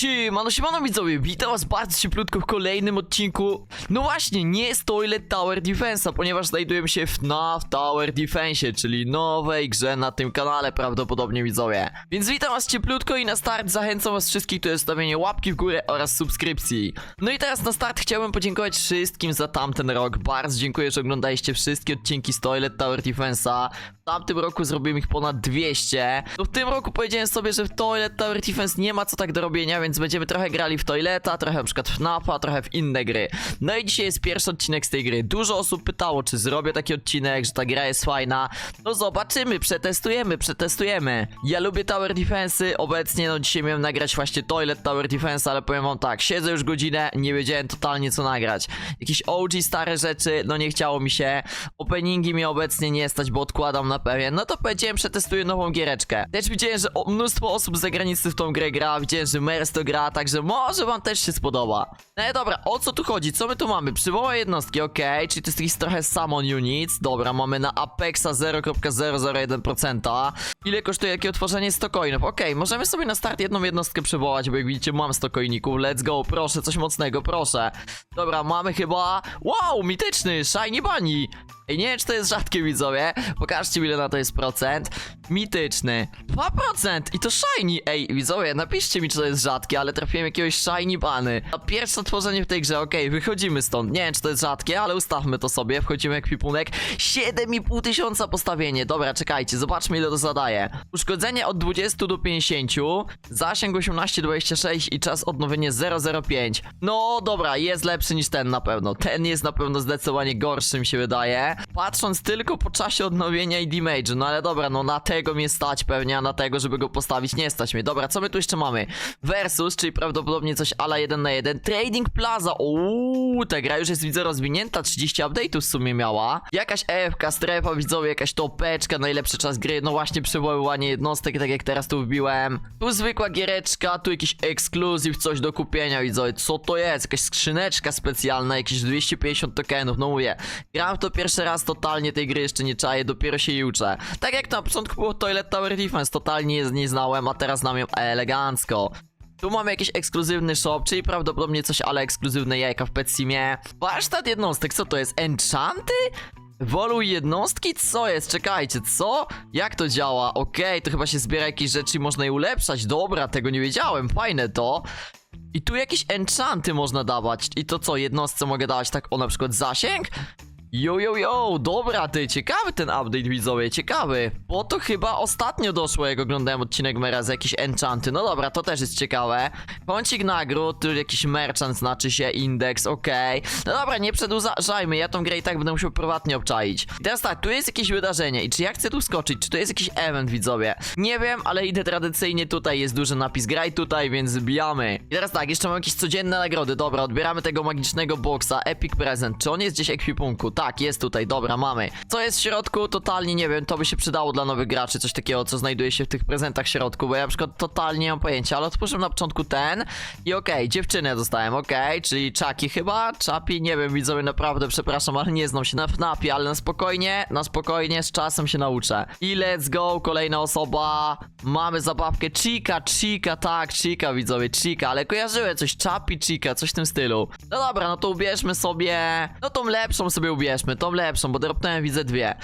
Siemano, siemano widzowie, witam was bardzo cieplutko w kolejnym odcinku. No właśnie, nie jest Toilet Tower Defense'a, ponieważ znajdujemy się w FNAF Tower Defense, czyli nowej grze na tym kanale prawdopodobnie widzowie. Więc witam was cieplutko i na start zachęcam was wszystkich do zostawienia łapki w górę oraz subskrypcji. No i teraz na start chciałbym podziękować wszystkim za tamten rok. Bardzo dziękuję, że oglądaliście wszystkie odcinki z Toilet Tower Defense'a tamtym roku zrobiłem ich ponad 200 To w tym roku powiedziałem sobie, że w Toilet Tower Defense nie ma co tak do robienia, więc będziemy trochę grali w Toileta, trochę na przykład w FNAFa, trochę w inne gry. No i dzisiaj jest pierwszy odcinek z tej gry. Dużo osób pytało, czy zrobię taki odcinek, że ta gra jest fajna. No zobaczymy, przetestujemy, przetestujemy. Ja lubię Tower Defense'y, obecnie no dzisiaj miałem nagrać właśnie Toilet Tower Defense, ale powiem wam tak, siedzę już godzinę, nie wiedziałem totalnie co nagrać. Jakieś OG stare rzeczy, no nie chciało mi się. Openingi mnie obecnie nie stać, bo odkładam na pewien. No to powiedziałem, przetestuję nową giereczkę. Też widziałem, że mnóstwo osób z zagranicy w tą grę gra, widziałem, że Mers to gra, także może wam też się spodoba. No i dobra, o co tu chodzi? Co my tu mamy? Przywołaj jednostki, okej, czyli to jest jakiś trochę summon units. Dobra, mamy na Apexa 0.001%. Ile kosztuje jakie otworzenie 100 coinów? Okej, możemy sobie na start jedną jednostkę przywołać, bo jak widzicie mam 100 coinników. Let's go, proszę, coś mocnego, proszę. Dobra, mamy chyba... Wow, mityczny, Shiny Bunny. Ej, nie wiem, czy to jest rzadkie, widzowie. Pokażcie mi, ile na to jest procent. Mityczny. 2% i to shiny. Ej, widzowie, napiszcie mi, czy to jest rzadkie, ale trafiłem jakiegoś shiny bany. A pierwsze otworzenie w tej grze, okej, wychodzimy stąd. Nie wiem, czy to jest rzadkie, ale ustawmy to sobie. Wchodzimy jak pipunek. 7,5 tysiąca postawienie. Dobra, czekajcie, zobaczmy, ile to zadaje. Uszkodzenie od 20 do 50, zasięg 18,26 i czas odnowienia 0,05. No, dobra, jest lepszy niż ten na pewno. Ten jest na pewno zdecydowanie gorszy, mi się wydaje. Patrząc tylko po czasie odnowienia i damage, no ale dobra, no na tego mnie stać pewnie, a na tego, żeby go postawić, nie stać mnie. Dobra, co my tu jeszcze mamy? Versus, czyli prawdopodobnie coś ala 1 na 1. Trading Plaza, uuu, ta gra już jest widzę rozwinięta, 30 update'ów w sumie miała. Jakaś EFK, strefa, widzowie, jakaś topeczka, najlepszy czas gry, no właśnie przywoływanie jednostek, tak jak teraz tu wbiłem. Tu zwykła giereczka, tu jakiś ekskluzyw, coś do kupienia, widzowie, co to jest? Jakaś skrzyneczka specjalna, jakieś 250 tokenów, no mówię. Gram to pierwszy raz, totalnie tej gry jeszcze nie czaję, dopiero się Tak jak na początku było Toilet Tower Defense, totalnie nie znałem, a teraz znam ją elegancko. Tu mamy jakiś ekskluzywny shop, czyli prawdopodobnie coś ale ekskluzywne jajka w Petsimie. Warsztat jednostek, co to jest? Enchanty? Woluj jednostki? Co jest? Czekajcie, co? Jak to działa? Okej, to chyba się zbiera jakieś rzeczy i można je ulepszać. Dobra, tego nie wiedziałem, fajne to. I tu jakieś enchanty można dawać. I to co, jednostce mogę dawać tak o na przykład zasięg? Yo, yo, yo, dobra ty, ciekawy ten update widzowie, ciekawy. Bo to chyba ostatnio doszło, jak oglądałem odcinek Mera z jakieś enchanty. No dobra, to też jest ciekawe. Kącik nagród, tu jakiś merchant znaczy się, indeks, okej. No dobra, nie przedłużajmy, ja tą grę i tak będę musiał prywatnie obczaić. I teraz tak, tu jest jakieś wydarzenie i czy ja chcę tu skoczyć, czy to jest jakiś event widzowie? Nie wiem, ale idę tradycyjnie tutaj, jest duży napis graj tutaj, więc zbijamy I teraz tak, jeszcze mam jakieś codzienne nagrody, dobra, odbieramy tego magicznego boxa, epic present. Czy on jest gdzieś ekwipunku? Tak, jest tutaj, dobra, mamy. Co jest w środku? Totalnie nie wiem, to by się przydało dla nowych graczy, coś takiego, co znajduje się w tych prezentach w środku, bo ja na przykład totalnie nie mam pojęcia, ale otwórzyłem na początku ten i okej, dziewczynę dostałem, okej, czyli Chucky chyba, Chapi, nie wiem, widzowie, naprawdę, przepraszam, ale nie znam się na FNAPie, ale na spokojnie, na spokojnie, z czasem się nauczę. I let's go, kolejna osoba, mamy zabawkę Chica, Chica, tak, Chica, widzowie, Chica, ale kojarzyłem coś, Chapi, Chica, coś w tym stylu. No dobra, no to ubierzmy sobie, no tą lepszą sobie ubierzmy, tą lepszą, bo dropnąłem widzę dwie.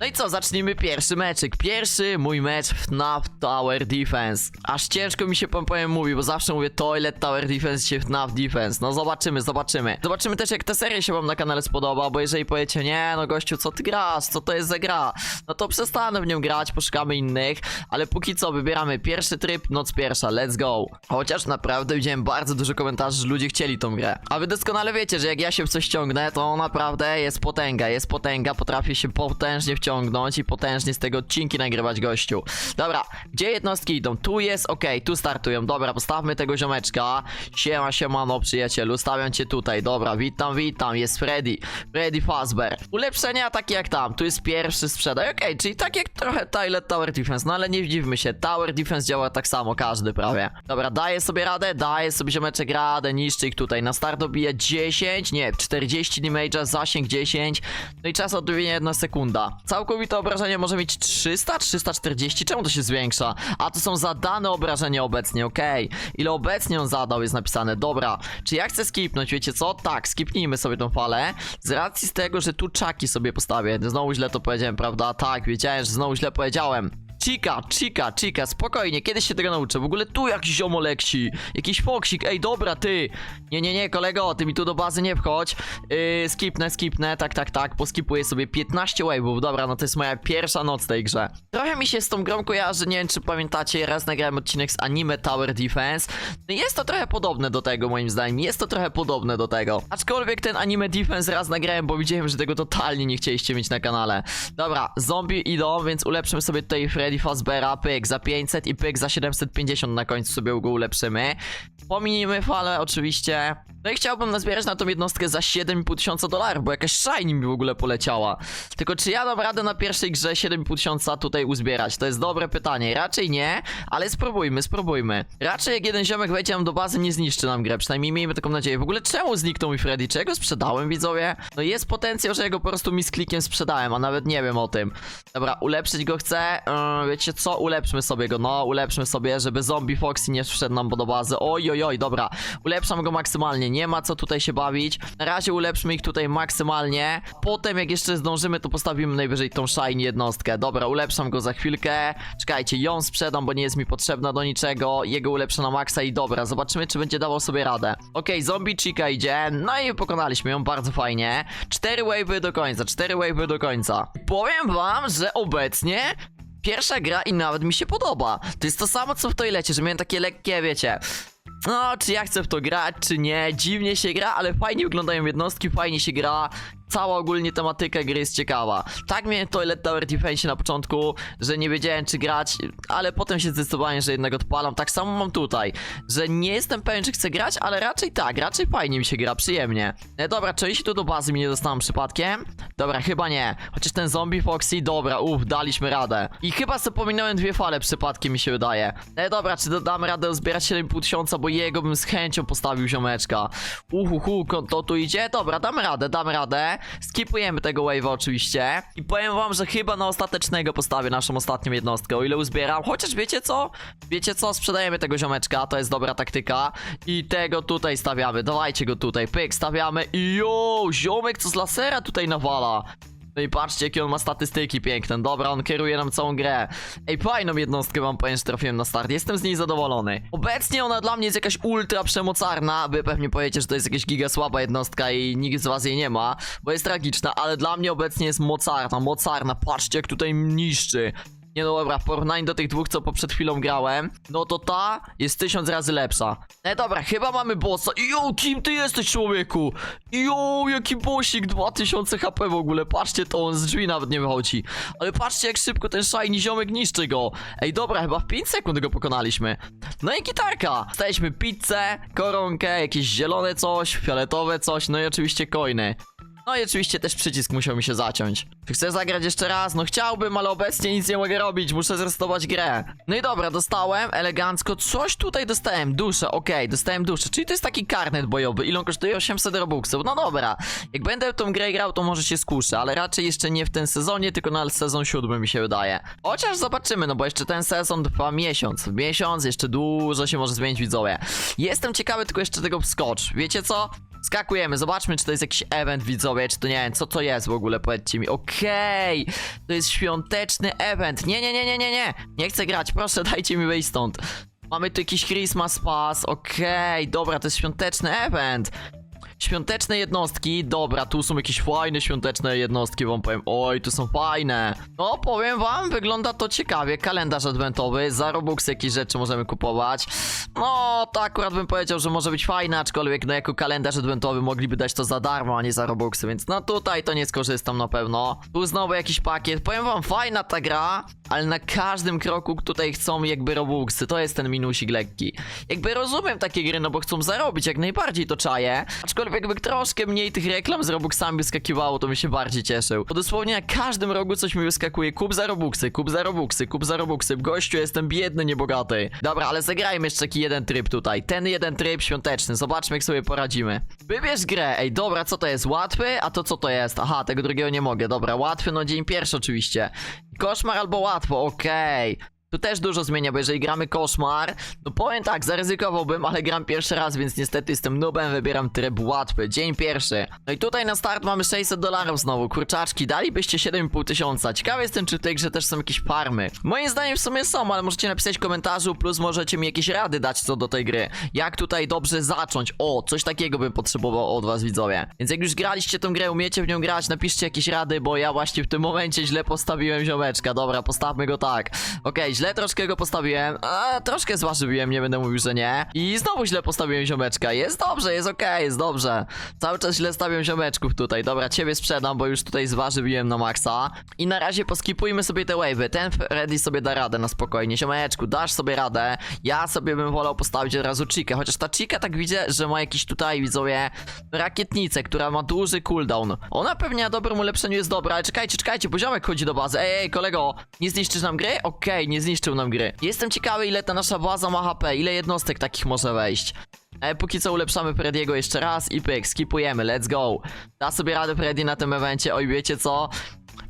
No i co, zacznijmy pierwszy meczyk. Pierwszy mój mecz w FNAF Tower Defense. Aż ciężko mi się pan powiem mówi, bo zawsze mówię Toilet Tower Defense się FNAF Defense. No zobaczymy, zobaczymy. Zobaczymy też jak ta seria się wam na kanale spodoba, bo jeżeli powiecie, nie no gościu, co ty grasz, co to jest za gra? No to przestanę w nią grać, poszukamy innych, ale póki co wybieramy pierwszy tryb, noc pierwsza, let's go. Chociaż naprawdę widziałem bardzo dużo komentarzy, że ludzie chcieli tą grę. A wy doskonale wiecie, że jak ja się w coś ciągnę, to naprawdę jest potęga, jest potęga, potrafię się potężnie wciągnąć i potężnie z tego odcinki nagrywać gościu. Dobra, gdzie jednostki idą? Tu jest, okej, tu startują. Dobra, postawmy tego ziomeczka. Siema, siemano, przyjacielu, stawiam cię tutaj. Dobra, witam, witam, jest Freddy. Freddy Fazbear. Ulepszenia takie jak tam, tu jest pierwszy sprzedaj. Okej, czyli tak jak trochę Toilet Tower Defense, no ale nie dziwmy się, Tower Defense działa tak samo, każdy prawie. Dobra, daję sobie radę, daję sobie ziomeczek radę, niszczy ich tutaj. Na start dobija 10, nie, 40 damage'a, zasięg 10, no i czas odrobienia jedna sekunda. Cały całkowite obrażenie może mieć 300, 340, czemu to się zwiększa? A to są zadane obrażenia obecnie, okej. Ile obecnie on zadał jest napisane, dobra. Czy ja chcę skipnąć, wiecie co? Tak, skipnijmy sobie tą falę. Z racji z tego, że tu czaki sobie postawię. Znowu źle to powiedziałem, prawda? Tak, wiedziałem, że znowu źle powiedziałem. Chica, chica, chica, spokojnie, kiedyś się tego nauczę. W ogóle tu jakiś ziomoleksi, jakiś foksik, ej dobra, ty. Nie, nie, nie, kolego, ty mi tu do bazy nie wchodź. Yy, skipnę, skipnę, tak, tak, tak, poskipuję sobie 15 wave'ów, dobra, no to jest moja pierwsza noc w tej grze. Trochę mi się z tą grą kojarzy, nie wiem czy pamiętacie, raz nagrałem odcinek z anime Tower Defense. No jest to trochę podobne do tego, moim zdaniem, jest to trochę podobne do tego. Aczkolwiek ten anime Defense raz nagrałem, bo widziałem, że tego totalnie nie chcieliście mieć na kanale. Dobra, zombie idą, więc ulepszymy sobie tutaj Freddy Fazbeara, pyk za 500 i pyk za 750 na końcu sobie go ulepszymy. Pominijmy falę oczywiście. No i chciałbym nazbierać na tą jednostkę za 7,5 tysiąca dolarów, bo jakaś shiny mi w ogóle poleciała. Tylko czy ja dam radę na pierwszej grze 7,5 tysiąca tutaj uzbierać? To jest dobre pytanie. Raczej nie, ale spróbujmy, spróbujmy. Raczej jak jeden ziomek wejdzie nam do bazy, nie zniszczy nam grę. Przynajmniej miejmy taką nadzieję. W ogóle czemu zniknął mi Freddy? Czego sprzedałem, widzowie? No jest potencjał, że ja go po prostu mi z klikiem sprzedałem, a nawet nie wiem o tym. Dobra, ulepszyć go chcę. Wiecie co? Ulepszmy sobie go. No, ulepszmy sobie, żeby zombie Foxy nie wszedł nam do bazy. Oj, oj, oj, dobra. Ulepszam go maksymalnie. Nie ma co tutaj się bawić. Na razie ulepszmy ich tutaj maksymalnie. Potem, jak jeszcze zdążymy, to postawimy najwyżej tą shiny jednostkę. Dobra, ulepszam go za chwilkę. Czekajcie, ją sprzedam, bo nie jest mi potrzebna do niczego. Jego ulepszę na maksa i dobra, zobaczymy, czy będzie dawał sobie radę. Okej, zombie chica idzie. No i pokonaliśmy ją bardzo fajnie. Cztery wave'y do końca, cztery wave'y do końca. Powiem wam, że obecnie pierwsza gra i nawet mi się podoba. To jest to samo co w toilecie, że miałem takie lekkie, wiecie. No, czy ja chcę w to grać, czy nie? Dziwnie się gra, ale fajnie wyglądają jednostki, fajnie się gra. Cała ogólnie tematyka gry jest ciekawa. Tak miałem Toilet Tower Defense na początku, że nie wiedziałem czy grać, ale potem się zdecydowałem, że jednak odpalam. Tak samo mam tutaj, że nie jestem pewien czy chcę grać, ale raczej tak, raczej fajnie mi się gra, przyjemnie. E, dobra, czy jeśli tu do bazy mi nie dostałem przypadkiem? Dobra, chyba nie. Chociaż ten zombie Foxy, dobra, uff, daliśmy radę. I chyba sobie dwie fale przypadkiem mi się wydaje. E, dobra, czy dam radę zbierać 7,5 tysiąca, bo jego bym z chęcią postawił ziomeczka. Uhuhu, to tu idzie? Dobra, damy radę, damy radę. Skipujemy tego wave'a oczywiście. I powiem wam, że chyba na ostatecznego postawię naszą ostatnią jednostkę, o ile uzbieram. Chociaż wiecie co? Wiecie co? Sprzedajemy tego ziomeczka, to jest dobra taktyka. I tego tutaj stawiamy, dawajcie go tutaj, pyk, stawiamy. I jo, ziomek co z lasera tutaj nawala. No i patrzcie, jakie on ma statystyki piękne. Dobra, on kieruje nam całą grę. Ej, fajną jednostkę wam powiem, że trafiłem na start. Jestem z niej zadowolony. Obecnie ona dla mnie jest jakaś ultra przemocarna. Wy pewnie powiecie, że to jest jakaś giga słaba jednostka i nikt z was jej nie ma, bo jest tragiczna, ale dla mnie obecnie jest mocarna, mocarna. Patrzcie, jak tutaj niszczy. Nie no dobra, w porównaniu do tych dwóch, co po przed chwilą grałem, no to ta jest tysiąc razy lepsza. No dobra, chyba mamy bossa. Jo, kim ty jesteś, człowieku? Jo, jaki bossik, 2000 HP w ogóle. Patrzcie to, on z drzwi nawet nie wychodzi. Ale patrzcie, jak szybko ten shiny ziomek niszczy go. Ej, dobra, chyba w 5 sekund go pokonaliśmy. No i gitarka. Staliśmy pizzę, koronkę, jakieś zielone coś, fioletowe coś, no i oczywiście coiny. No i oczywiście też przycisk musiał mi się zaciąć. Czy chcę zagrać jeszcze raz? No chciałbym, ale obecnie nic nie mogę robić, muszę zrestować grę. No i dobra, dostałem elegancko, coś tutaj dostałem, duszę, okej, dostałem duszę, czyli to jest taki karnet bojowy, ile on kosztuje? 800 robuxów, no dobra. Jak będę tą grę grał, to może się skuszę, ale raczej jeszcze nie w ten sezonie, tylko na sezon siódmy mi się wydaje. Chociaż zobaczymy, no bo jeszcze ten sezon trwa miesiąc, miesiąc, jeszcze dużo się może zmienić widzowie. Jestem ciekawy tylko jeszcze tego wskocz, wiecie co? Skakujemy, zobaczmy, czy to jest jakiś event widzowie, czy to nie wiem, co to jest w ogóle, powiedzcie mi. Okej, to jest świąteczny event. Nie, nie, nie, nie, nie, nie. Nie chcę grać, proszę, dajcie mi wyjść stąd. Mamy tu jakiś Christmas Pass, okej, dobra, to jest świąteczny event. Świąteczne jednostki, dobra, tu są jakieś fajne świąteczne jednostki, wam powiem. Oj, tu są fajne. No, powiem wam, wygląda to ciekawie. Kalendarz adwentowy, za Robux jakieś rzeczy możemy kupować. No, to akurat bym powiedział, że może być fajne, aczkolwiek no jako kalendarz adwentowy mogliby dać to za darmo, a nie za Robuxy, więc no tutaj to nie skorzystam na pewno. Tu znowu jakiś pakiet. Powiem wam, fajna ta gra, ale na każdym kroku tutaj chcą jakby Robuxy. To jest ten minusik lekki. Jakby rozumiem takie gry, no bo chcą zarobić, jak najbardziej to czaję. Aczkolwiek Aczkolwiek by troszkę mniej tych reklam z Robuxami wyskakiwało, to bym się bardziej cieszył. Bo dosłownie na każdym rogu coś mi wyskakuje. Kup za Robuxy, kup za Robuxy, kup za Robuxy. Gościu, jestem biedny, niebogaty. Dobra, ale zagrajmy jeszcze taki jeden tryb tutaj. Ten jeden tryb świąteczny. Zobaczmy, jak sobie poradzimy. Wybierz grę. Ej, dobra, co to jest? Łatwy? A to co to jest? Aha, tego drugiego nie mogę. Dobra, łatwy, no dzień pierwszy oczywiście. Koszmar albo łatwo, okej. Tu też dużo zmienia, bo jeżeli gramy koszmar, no powiem tak, zaryzykowałbym, ale gram pierwszy raz, więc niestety jestem nubem, wybieram tryb łatwy, dzień pierwszy. No i tutaj na start mamy 600 dolarów znowu, kurczaczki, dalibyście 7,5 tysiąca. Ciekawy jestem, czy w tej grze też są jakieś farmy. Moim zdaniem w sumie są, ale możecie napisać w komentarzu, plus możecie mi jakieś rady dać co do tej gry. Jak tutaj dobrze zacząć, o, coś takiego bym potrzebował od was widzowie. Więc jak już graliście tą grę, umiecie w nią grać, napiszcie jakieś rady, bo ja właśnie w tym momencie źle postawiłem ziomeczka. Dobra, postawmy go tak. Okej, źle troszkę go postawiłem, a troszkę zważyłem, nie będę mówił, że nie. I znowu źle postawiłem ziomeczka. Jest dobrze, jest okej, jest dobrze. Cały czas źle stawiam ziomeczków tutaj. Dobra, ciebie sprzedam, bo już tutaj zważyłem na maksa. I na razie poskipujmy sobie te wave'y. Ten Freddy sobie da radę na spokojnie. Ziomeczku, dasz sobie radę. Ja sobie bym wolał postawić od razu Chikę, chociaż ta Chica tak widzę, że ma jakiś tutaj, widzowie, rakietnicę, która ma duży cooldown. Ona pewnie na dobrym ulepszeniu jest dobra, ale czekajcie, czekajcie, poziomek chodzi do bazy. Ej, ej, kolego, nie zniszczysz nam gry? Okej, nie zniszczył nam gry. Jestem ciekawy, ile ta nasza baza ma HP, ile jednostek takich może wejść. E, póki co ulepszamy Freddy'ego jeszcze raz i pyk, skipujemy, let's go. Da sobie radę Freddy na tym evencie, oj wiecie co?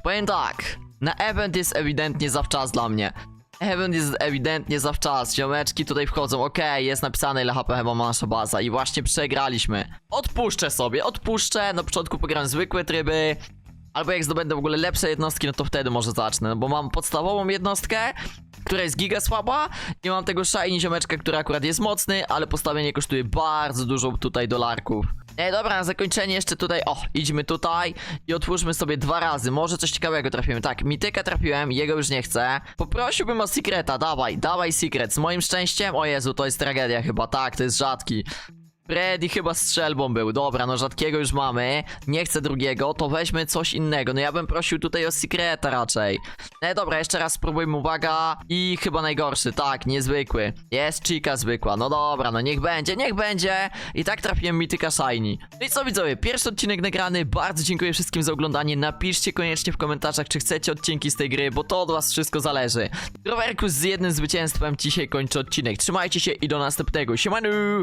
Powiem tak, na event jest ewidentnie zawczas dla mnie. Event jest ewidentnie zawczas, ziomeczki tutaj wchodzą, okej, jest napisane ile HP chyba ma nasza baza i właśnie przegraliśmy. Odpuszczę sobie, odpuszczę, na początku pogram zwykłe tryby, Albo jak zdobędę w ogóle lepsze jednostki, no to wtedy może zacznę, no bo mam podstawową jednostkę, która jest giga słaba i mam tego shiny ziomeczka, który akurat jest mocny, ale postawienie kosztuje bardzo dużo tutaj dolarków. Ej, dobra, na zakończenie jeszcze tutaj, o, idźmy tutaj i otwórzmy sobie dwa razy, może coś ciekawego trafimy. Tak, mityka trafiłem, jego już nie chcę. Poprosiłbym o secreta, dawaj, dawaj secret. Z moim szczęściem, o Jezu, to jest tragedia chyba, tak, to jest rzadki. Freddy chyba strzelbą był. Dobra, no rzadkiego już mamy. Nie chcę drugiego, to weźmy coś innego. No ja bym prosił tutaj o secreta raczej. No dobra, jeszcze raz spróbujmy, uwaga. I chyba najgorszy, tak, niezwykły. Jest chica zwykła. No dobra, no niech będzie, niech będzie. I tak trafiłem mityka shiny. No i co widzowie, pierwszy odcinek nagrany. Bardzo dziękuję wszystkim za oglądanie. Napiszcie koniecznie w komentarzach, czy chcecie odcinki z tej gry, bo to od was wszystko zależy. Rowerku z jednym zwycięstwem dzisiaj kończę odcinek. Trzymajcie się i do następnego. Siemanu!